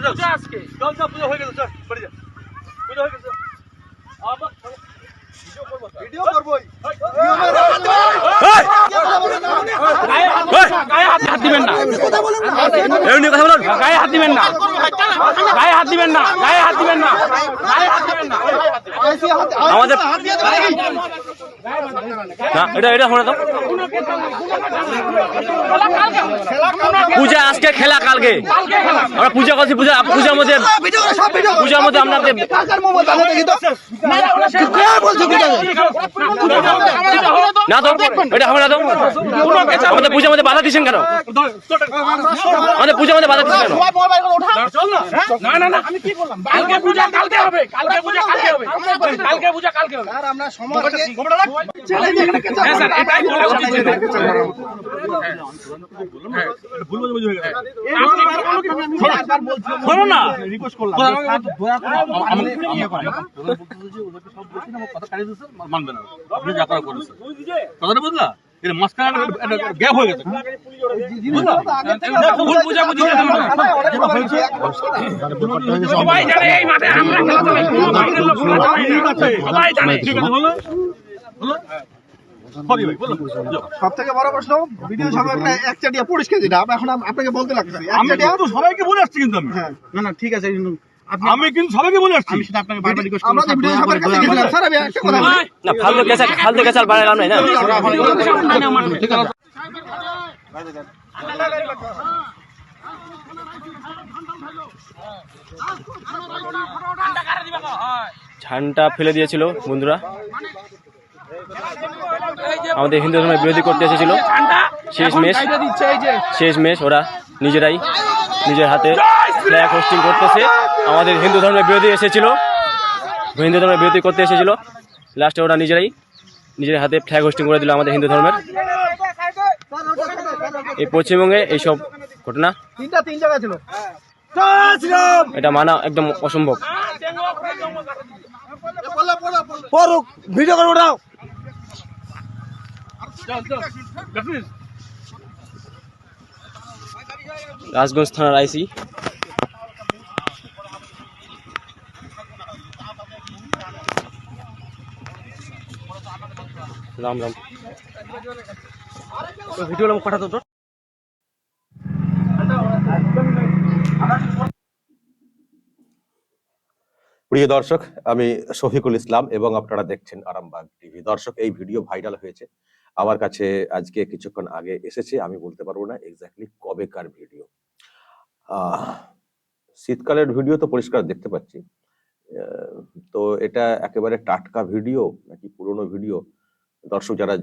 হ্যাঁ পূজা আজকে চল চল পুজো হয়ে গেছে চল বাড়ি যা পুজো হয়ে গেছে আবার ভিডিও করবই গায়ে হাত হাত দিবেন না এমনি কথা বলুন গায়ে হাত দিবেন না গায়ে হাত দিবেন না গায়ে হাত দিবেন না গায়ে হাত দিবেন না আমাদের না এটা এটা শোনা তো। পূজা আজকে খেলা কালকে। আমরা পূজা করছি পূজা পূজার মধ্যে পূজার মধ্যে আপনাদের না তো এটা হবে না তো? আমাদের পূজার মধ্যে বাধা দিচ্ছেন কেন? আমাদের পূজার মধ্যে বাধা দিচ্ছেন কেন? না না না। আমি কি বললাম কালকে পূজা কালকে হবে। কালকে পূজা কালকে হবে। কালকে পূজা কালকে হবে। হ্যাঁ স্যার এটাই বলা উচিত ছিল। ভুল বুঝে হয়ে গেছে শোনো না রিকোয়েস্ট করলাম মানবে না আপনি যা করা করেছেন কথাটা বুঝলা এটা মাঝখানে গ্যাপ হয়ে গেছে ভুল বুঝা বুঝি সবাই জানে এই মাঠে আমরা খেলা। সবাই জানে ঠিক আছে হলো হলো সরি ভাই বলো যাও। সব থেকে বড় প্রশ্ন ভিডিও সবাই এক চাটিয়া পরিষ্কার দিটা এখন আপনাকে বলতে লাগছে আমি চাটিয়া সবাইকে বলে আসছি কিন্তু আমি হ্যাঁ না না ঠিক আছে আমি কিন্তু সবাইকে বলে আসছি আমি সেটা আপনাকে বারবার রিকোয়েস্ট করব ভিডিও সবার কাছে গেছিলাম স্যার আমি একটা কথা না ফালতু কেসাল ফালতু কেসাল বাড়ায় লাভ নাই না ঝান্ডা ফেলে দিয়েছিল বন্ধুরা আমাদের হিন্দু ধর্মের বিরোধী করতে এসেছিল। শেষ মেশ শেষ মেশ ওরা নিজেরাই নিজের হাতে ফ্ল্যাগ হোস্টিং করতেছে। আমাদের হিন্দু ধর্মের বিরোধী এসেছিল। হিন্দু ধর্মের বিরোধী করতে এসেছিল। লাস্টে ওরা নিজেরাই নিজের হাতে ফ্ল্যাগ হোস্টিং করে দিল আমাদের হিন্দু ধর্মের। এই পশ্চিমবঙ্গে এইসব ঘটনা তিনটা তিন জায়গা ছিল। এটা মানা একদম অসম্ভব। পড়ুক ভিডিও করে ওঠাও রাজগঞ্জ থানার আইসি। রাম রাম। ভিডিও পাঠাতো তো প্রিয় দর্শক আমি শফিকুল ইসলাম এবং আপনারা দেখছেন আরামবাগ টিভি। দর্শক এই ভিডিও ভাইরাল হয়েছে। আমার কাছে আজকে কিছুক্ষণ আগে এসেছে, আমি বলতে পারব না এক্স্যাক্টলি কবেকার ভিডিও শীতকালের ভিডিও তো পরিষ্কার দেখতে পাচ্ছি। তো এটা একেবারে টাটকা ভিডিও নাকি পুরনো ভিডিও দর্শক যারা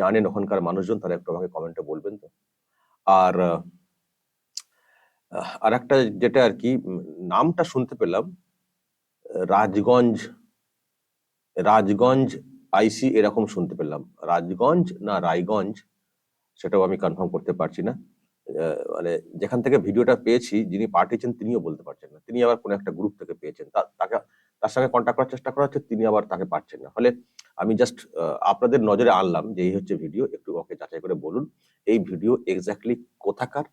জানেন ওখানকার মানুষজন, তারা একটু আমাকে কমেন্টে বলবেন তো। আর আর একটা যেটা আর কি নামটা শুনতে পেলাম। রাজগঞ্জ রাজগঞ্জ আইসি এরকম শুনতে পেলাম। রাজগঞ্জ না রায়গঞ্জ, সেটাও আমি কনফার্ম করতে পারছি না। মানে যেখান থেকে ভিডিওটা পেয়েছি, যিনি পাঠিয়েছেন তিনিও বলতে পারছেন না। তিনি আবার কোনো একটা গ্রুপ থেকে পেয়েছেন। তাকে, তার সঙ্গে কন্ট্যাক্ট করার চেষ্টা করা হচ্ছে, তিনি আবার তাকে পাচ্ছেন না। ফলে আমি জাস্ট আপনাদের নজরে আনলাম যে এই হচ্ছে ভিডিও। একটু ওকে যাচাই করে বলুন, এই ভিডিও এক্স্যাক্টলি কোথাকার,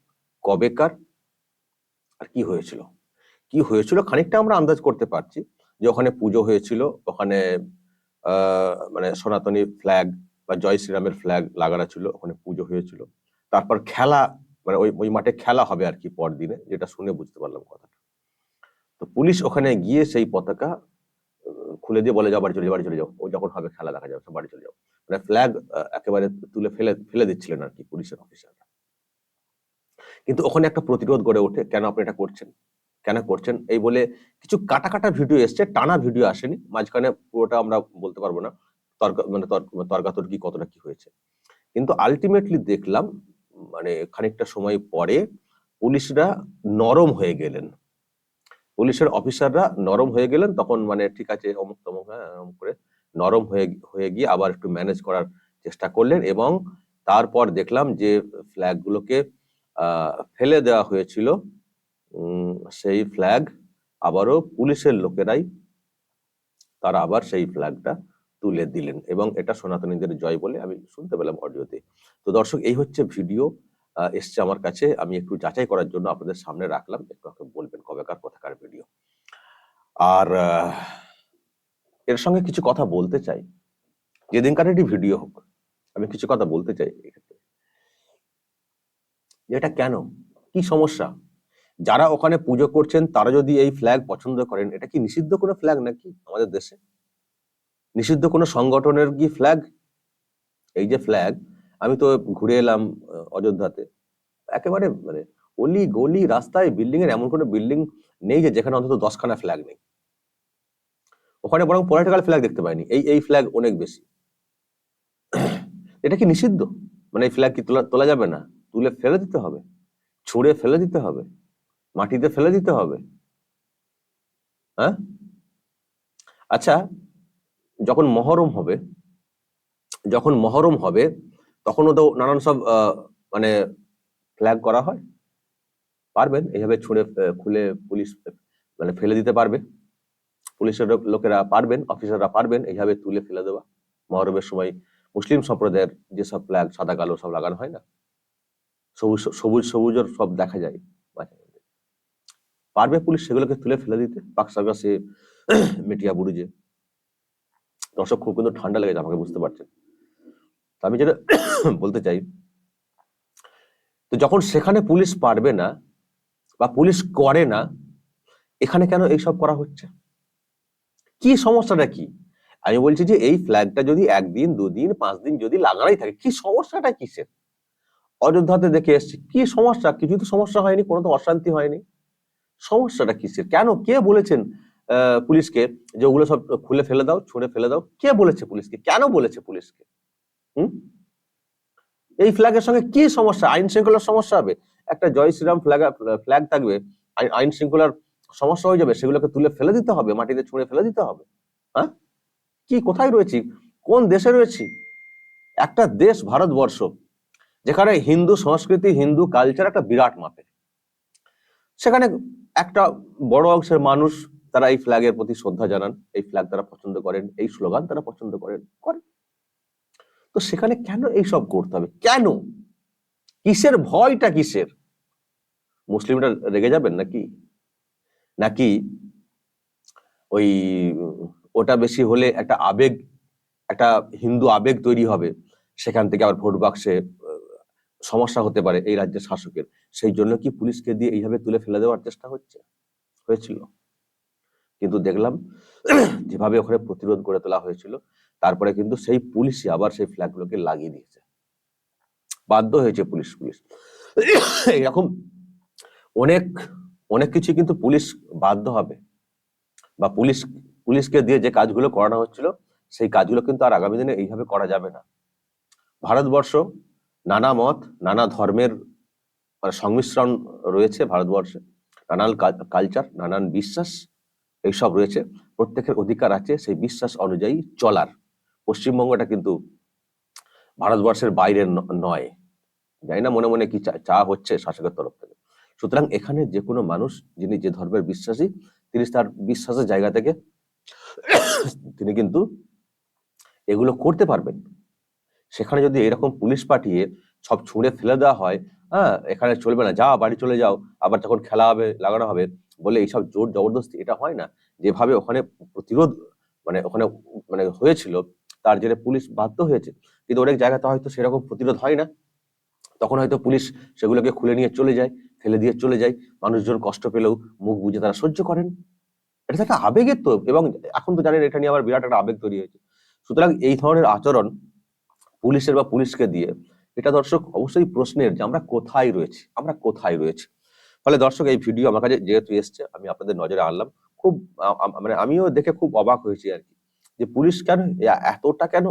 কবেকার, আর কি হয়েছিল? কি হয়েছিল, খানিকটা আমরা আন্দাজ করতে পারছি যে ওখানে পুজো হয়েছিল, ওখানে মানে সনাতনী ফ্ল্যাগ বা জয় শ্রীরামের ফ্ল্যাগ লাগানো ছিল, ওখানে পুজো হয়েছিল। তারপর খেলা মানে ওই ওই মাঠে খেলা হবে আর কি পরদিনে, যেটা শুনে বুঝতে পারলাম কথাটা। তো পুলিশ ওখানে গিয়ে সেই পতাকা খুলে দিয়ে বলে, যাও, বাড়ি চলে বাড়ি চলে যাও। ও যখন হবে, খেলা দেখা যাবে বাড়ি চলে যাও। মানে ফ্ল্যাগ একেবারে তুলে ফেলে ফেলে দিচ্ছিলেন আর কি পুলিশের অফিসাররা কিন্তু ওখানে একটা প্রতিরোধ গড়ে ওঠে, কেন আপনি এটা করছেন? কেন করছেন? এই বলে কিছু কাটা কাটা ভিডিও এসছে, টানা ভিডিও আসেনি। মাঝখানে পুরোটা আমরা বলতে পারব না, তর্ক মানে তর্ক- তর্কাতর্কি কতটা কি হয়েছে। কিন্তু আলটিমেটলি দেখলাম মানে খানিকটা সময় পরে পুলিশরা নরম হয়ে গেলেন। পুলিশের অফিসাররা নরম হয়ে গেলেন, তখন মানে ঠিক আছে, অমুক তমুক হ্যাঁ করে নরম হয়ে হয়ে গিয়ে আবার একটু ম্যানেজ করার চেষ্টা করলেন এবং তারপর দেখলাম যে ফ্ল্যাগ গুলোকে ফেলে দেওয়া হয়েছিল। সেই ফ্ল্যাগ আবারও পুলিশের লোকেরাই তারা আবার সেই ফ্ল্যাগটা তুলে দিলেন এবং এটা সনাতনীদের জয় বলে আমি শুনতে পেলাম অডিওতে। তো দর্শক, এই হচ্ছে ভিডিও এসছে আমার কাছে। আমি একটু যাচাই করার জন্য আপনাদের সামনে রাখলাম। একটু বলবেন কবেকার, কোথাকার ভিডিও। আর এর সঙ্গে কিছু কথা বলতে চাই। যেদিনকার এটি ভিডিও হোক, আমি কিছু কথা বলতে চাই এক্ষেত্রে। এটা কেন? কি সমস্যা? যারা ওখানে পুজো করছেন, তারা যদি এই ফ্ল্যাগ পছন্দ করেন, এটা কি নিষিদ্ধ কোনো ফ্ল্যাগ নাকি আমাদের দেশে? নিষিদ্ধ কোনো সংগঠনের কি ফ্ল্যাগ এই যে ফ্ল্যাগ আমি তো ঘুরে এলাম অযোধ্যাতে। একেবারে মানে অলি গলি রাস্তায় বিল্ডিং এর এমন কোনো বিল্ডিং নেই যে যেখানে অন্তত দশখানা ফ্ল্যাগ নেই। ওখানে বরং পলিটিক্যাল ফ্ল্যাগ দেখতে পাইনি। এই এই ফ্ল্যাগ অনেক বেশি। এটা কি নিষিদ্ধ? মানে এই ফ্ল্যাগ কি তোলা তোলা যাবে না? তুলে ফেলে দিতে হবে? ছুঁড়ে ফেলে দিতে হবে? মাটিতে ফেলে দিতে হবে। হ্যাঁ? আচ্ছা যখন মহরম হবে, যখন মহরম হবে, তখনও তো নানান সব মানে ফ্ল্যাগ করা হয়। পারবেন? এইভাবে ছুঁড়ে খুলে পুলিশ মানে ফেলে দিতে পারবে। পুলিশের লোকেরা পারবেন, অফিসাররা পারবেন এইভাবে তুলে ফেলে দেওয়া। মহরমের সময় মুসলিম সম্প্রদায়ের যেসব ফ্ল্যাগ সাদা, কালো সব লাগানো হয় না? সবুজ সবুজ সবুজের সব দেখা যায়। পারবে পুলিশ সেগুলোকে তুলে ফেলে দিতে? পাকসাগাসে মেটিয়া বুরুজে দর্শক, খুব কিন্তু ঠান্ডা লেগেছে আমাকে বুঝতে পারছেন। তো আমি যেটা বলতে চাই, তো যখন সেখানে পুলিশ পারবে না বা পুলিশ করে না, এখানে কেন এইসব করা হচ্ছে? কি সমস্যাটা কি? আমি বলছি যে এই ফ্ল্যাগটা যদি একদিন, দুদিন পাঁচ দিন যদি লাগানোই থাকে, কি সমস্যাটা কিসের? অযোধ্যাতে দেখে এসছি, কি সমস্যা? কিছু তো সমস্যা হয়নি, কোনো তো অশান্তি হয়নি। সমস্যাটা কিসের? কেন? কে বলেছেন পুলিশকে যে ওগুলো সব খুলে ফেলে দাও, ছুঁড়ে ফেলে দাও? কে বলেছে পুলিশকে? কেন বলেছে পুলিশকে? হুম? এই ফ্ল্যাগের সঙ্গে কি সমস্যা? আইন শৃঙ্খলার সমস্যা হবে? একটা জয় শ্রীরাম ফ্ল্যাগ ফ্ল্যাগ থাকবে আইন শৃঙ্খলার সমস্যা হয়ে যাবে, সেগুলোকে তুলে ফেলে দিতে হবে, মাটিতে ছুঁড়ে ফেলে দিতে হবে। হ্যাঁ? কি, কোথায় রয়েছি? কোন দেশে রয়েছি? একটা দেশ ভারতবর্ষ, যেখানে হিন্দু সংস্কৃতি, হিন্দু কালচার একটা বিরাট মাপে সেখানে একটা বড় অংশের মানুষ তারা এই ফ্ল্যাগের প্রতি শ্রদ্ধা জানান, এই ফ্ল্যাগ তারা পছন্দ করেন, এই স্লোগান তারা পছন্দ করেন করেন। তো সেখানে কেন এইসব করতে হবে? কেন? কিসের ভয়টা কিসের? মুসলিমরা রেগে যাবেন নাকি? নাকি ওই ওটা বেশি হলে একটা আবেগ, একটা হিন্দু আবেগ তৈরি হবে, সেখান থেকে আবার ভোট বাক্সে সমস্যা হতে পারে এই রাজ্যের শাসকের। সেই জন্য কি পুলিশকে দিয়ে এইভাবে তুলে ফেলে দেওয়ার চেষ্টা হচ্ছে? হয়েছিল। কিন্তু দেখলাম যেভাবে ওখানে প্রতিরোধ গড়ে তোলা হয়েছিল, তারপরে কিন্তু সেই পুলিশই আবার সেই ফ্ল্যাগ গুলোকে লাগিয়ে দিয়েছে। বাধ্য হয়েছে পুলিশ পুলিশ। এরকম অনেক অনেক কিছু কিন্তু পুলিশ বাধ্য হবে। বা পুলিশ, পুলিশকে দিয়ে যে কাজগুলো করানো হচ্ছিল, সেই কাজগুলো কিন্তু আর আগামী দিনে এইভাবে করা যাবে না। ভারতবর্ষ নানা মত, নানা ধর্মের মানে সংমিশ্রণ রয়েছে ভারতবর্ষে। নানান কালচার নানান বিশ্বাস, এইসব রয়েছে। প্রত্যেকের অধিকার আছে সেই বিশ্বাস অনুযায়ী চলার। পশ্চিমবঙ্গটা কিন্তু ভারতবর্ষের বাইরে নয়। জানি না মনে মনে কি চা হচ্ছে শাসকের তরফ থেকে। সুতরাং এখানে যে কোনো মানুষ যিনি যে ধর্মের বিশ্বাসী, তিনি তার বিশ্বাসের জায়গা থেকে তিনি কিন্তু এগুলো করতে পারবেন। সেখানে যদি এরকম পুলিশ পাঠিয়ে সব ছুঁড়ে ফেলে দেওয়া হয় হ্যাঁ এখানে চলবে না যা বাড়ি চলে যাও, আবার যখন খেলা হবে, লাগানো হবে, বলে এইসব জোর জবরদস্তি এটা হয় না। যেভাবে ওখানে প্রতিরোধ মানে ওখানে মানে হয়েছিল, তার জেরে পুলিশ বাধ্য হয়েছে। কিন্তু অনেক জায়গাতে হয়তো সেরকম প্রতিরোধ হয় না। তখন হয়তো পুলিশ সেগুলোকে খুলে নিয়ে চলে যায়, ফেলে দিয়ে চলে যায়। মানুষজন কষ্ট পেলেও মুখ বুঝে তারা সহ্য করেন। এটা একটা আবেগের তো, এবং এখন তো জানেন এটা নিয়ে আবার বিরাট একটা আবেগ তৈরি হয়েছে। সুতরাং এই ধরনের আচরণ পুলিশের বা পুলিশকে দিয়ে, এটা দর্শক অবশ্যই প্রশ্নের যে আমরা কোথায় রয়েছি, আমরা কোথায় রয়েছি। ফলে দর্শক, এই ভিডিও আমার কাছে যেহেতু এসছে, আমি আপনাদের নজরে আনলাম। খুব মানে আমিও দেখে খুব অবাক হয়েছি আর কি। যে পুলিশ কেন এতটা কেন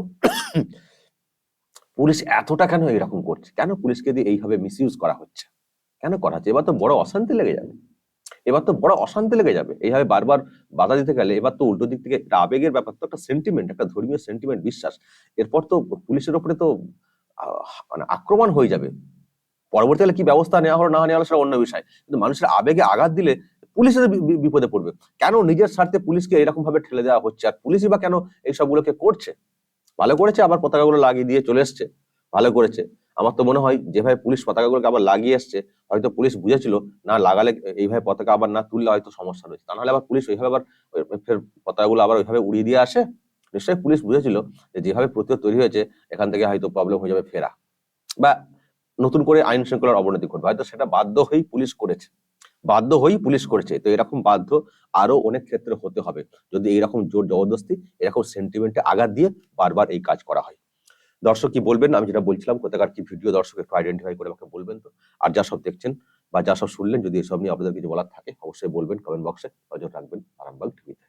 পুলিশ এতটা কেন এরকম করছে? কেন পুলিশকে দিয়ে এইভাবে মিসইউজ করা হচ্ছে? কেন করা হচ্ছে? এবার তো বড় অশান্তি লেগে যাবে। এবার তো বড় অশান্তি লেগে যাবে। এইভাবে বারবার বাধা দিতে গেলে এবার তো উল্টো দিক থেকে একটা আবেগের ব্যাপার, তো একটা সেন্টিমেন্ট একটা ধর্মীয় সেন্টিমেন্ট বিশ্বাস। এরপর তো পুলিশের উপরে তো মানে আক্রমণ হয়ে যাবে। পরবর্তীকালে কি ব্যবস্থা নেওয়া হলো না নেওয়া হলো সেটা অন্য বিষয়। কিন্তু মানুষের আবেগে আঘাত দিলে পুলিশের বিপদে পড়বে। কেন নিজের স্বার্থে পুলিশকে এরকম ভাবে ঠেলে দেওয়া হচ্ছে? আর পুলিশই বা কেন এই সবগুলোকে করছে? ভালো করেছে, আবার পতাকাগুলো লাগিয়ে দিয়ে চলে এসছে। ভালো করেছে। আমার তো মনে হয় যেভাবে পুলিশ পতাকাগুলোকে আবার লাগিয়ে এসছে, হয়তো পুলিশ বুঝেছিল, না লাগালে এইভাবে পতাকা আবার না তুললে হয়তো সমস্যা রয়েছে। তা নাহলে আবার পুলিশ ওইভাবে আবার ফের পতাকাগুলো আবার ওইভাবে উড়িয়ে দিয়ে আসে? নিশ্চয়ই পুলিশ বুঝেছিল যে যেভাবে প্রতিরোধ তৈরি হয়েছে, এখান থেকে হয়তো প্রবলেম হয়ে যাবে ফেরা। বা নতুন করে আইন শৃঙ্খলার অবনতি ঘটবে, হয়তো সেটা বাধ্য হয়েই পুলিশ করেছে। বাধ্য হয়েই পুলিশ করেছে, তো এরকম বাধ্য আরও অনেক ক্ষেত্রে হতে হবে। যদি এইরকম জোর জবরদস্তি, এরকম সেন্টিমেন্টে আঘাত দিয়ে বারবার এই কাজ করা হয়। দর্শক কি বলবেন? আমি যেটা বলছিলাম, কোথাকার কি ভিডিও দর্শক একটু আইডেন্টিফাই করে আমাকে বলবেন তো। আর যা সব দেখছেন বা যা সব শুনলেন, যদি এসব নিয়ে আপনাদের কিছু বলার থাকে, অবশ্যই বলবেন কমেন্ট বক্সে নজর রাখবেন, আরামবাগ টিভিতে